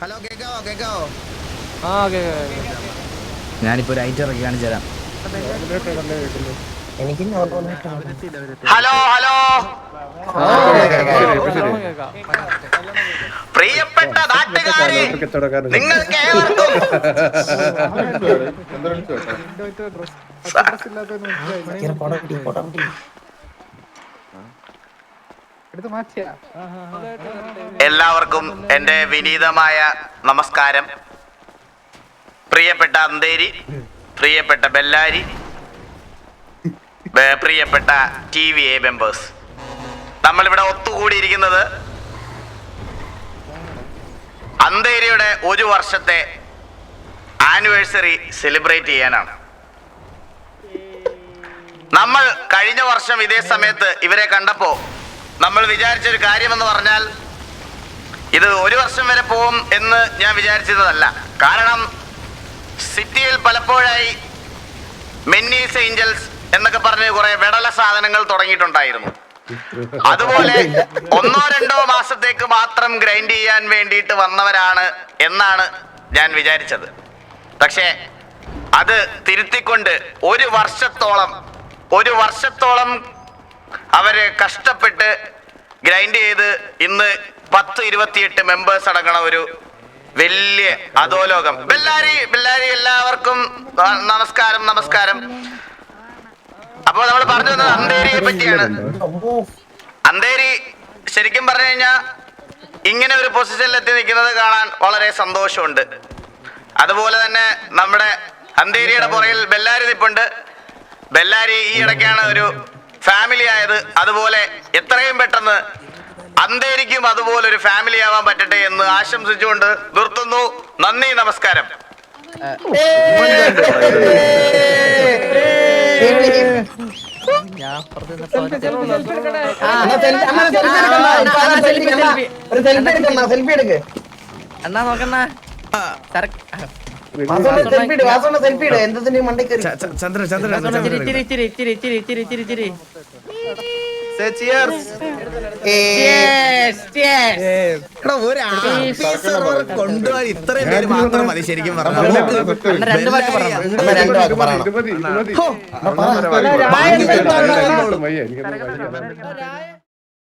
Hello കേക്കാവോ കേക്കാവോ ആ ഞാനിപ്പോ ഒരു ഐറ്റം ഇറക്കി കാണിച്ചു തരാം. എനിക്ക് ഹലോ ഹലോ. പ്രിയപ്പെട്ട നാട്ടുകാരെ നിങ്ങൾക്ക് ഏവർക്കും എല്ലാവർക്കും എന്റെ വിനീതമായ നമസ്കാരം. പ്രിയപ്പെട്ട അന്തേരി പ്രിയപ്പെട്ട ബെല്ലാരി പ്രിയപ്പെട്ട ടി വി എ മെമ്പേഴ്സ് നമ്മളിവിടെ ഒത്തുകൂടിയിരിക്കുന്നത് അന്തേരിയുടെ ഒരു വർഷത്തെ ആനിവേഴ്സറി സെലിബ്രേറ്റ് ചെയ്യാനാണ്. നമ്മൾ കഴിഞ്ഞ വർഷം ഇതേ സമയത്ത് ഇവരെ കണ്ടപ്പോ നമ്മൾ വിചാരിച്ചൊരു കാര്യമെന്ന് പറഞ്ഞാൽ ഇത് ഒരു വർഷം വരെ പോകും എന്ന് ഞാൻ വിചാരിച്ചതല്ല. കാരണം സിറ്റിയിൽ പലപ്പോഴായി മെന്നീസ് ഏഞ്ചൽസ് എന്നൊക്കെ പറഞ്ഞ് കുറെ വിടല സാധനങ്ങൾ തുടങ്ങിയിട്ടുണ്ടായിരുന്നു. അതുപോലെ ഒന്നോ രണ്ടോ മാസത്തേക്ക് മാത്രം ഗ്രൈൻഡ് ചെയ്യാൻ വേണ്ടിയിട്ട് വന്നവരാണ് എന്നാണ് ഞാൻ വിചാരിച്ചത്. പക്ഷേ അത് തിരുത്തിക്കൊണ്ട് ഒരു വർഷത്തോളം ഒരു വർഷത്തോളം അവർ കഷ്ടപ്പെട്ട് ഗ്രൈൻഡ് ചെയ്ത് ഇന്ന് പത്ത് ഇരുപത്തിയെട്ട് മെമ്പേഴ്സ് അടങ്ങണ ഒരു വലിയ അധോലോകം. ബെല്ലാരി ബെല്ലാരി എല്ലാവർക്കും നമസ്കാരം നമസ്കാരം. അപ്പോൾ നമ്മൾ പറഞ്ഞു വന്നത് അന്തേരിയെ പറ്റിയാണ്. അന്തേരി ശരിക്കും പറഞ്ഞു കഴിഞ്ഞാൽ ഇങ്ങനെ ഒരു പൊസിഷനിൽ എത്തി നിൽക്കുന്നത് കാണാൻ വളരെ സന്തോഷമുണ്ട്. അതുപോലെ തന്നെ നമ്മുടെ അന്തേരിയുടെ പുറകിൽ ബെല്ലാരി നിപ്പുണ്ട്. ബെല്ലാരി ഈ ഇടയ്ക്കാണ് ഒരു ഫാമിലി ആയത് അതുപോലെ എത്രയും പെട്ടെന്ന് അന്തേരിക്കും അതുപോലെ ഒരു ഫാമിലി ആവാൻ പറ്റട്ടെ എന്ന് ആശംസിച്ചുകൊണ്ട് നിർത്തുന്നു നന്ദി നമസ്കാരം സെൽഫി സെൽഫി എടുക്ക് അണ്ണാ നോക്കണ്ണ ചന്ദ്ര ചന്ദ്ര കൊണ്ടുപോകാൻ ഇത്രയും പേര് മാത്രം മതി ശരിക്കും പറഞ്ഞു.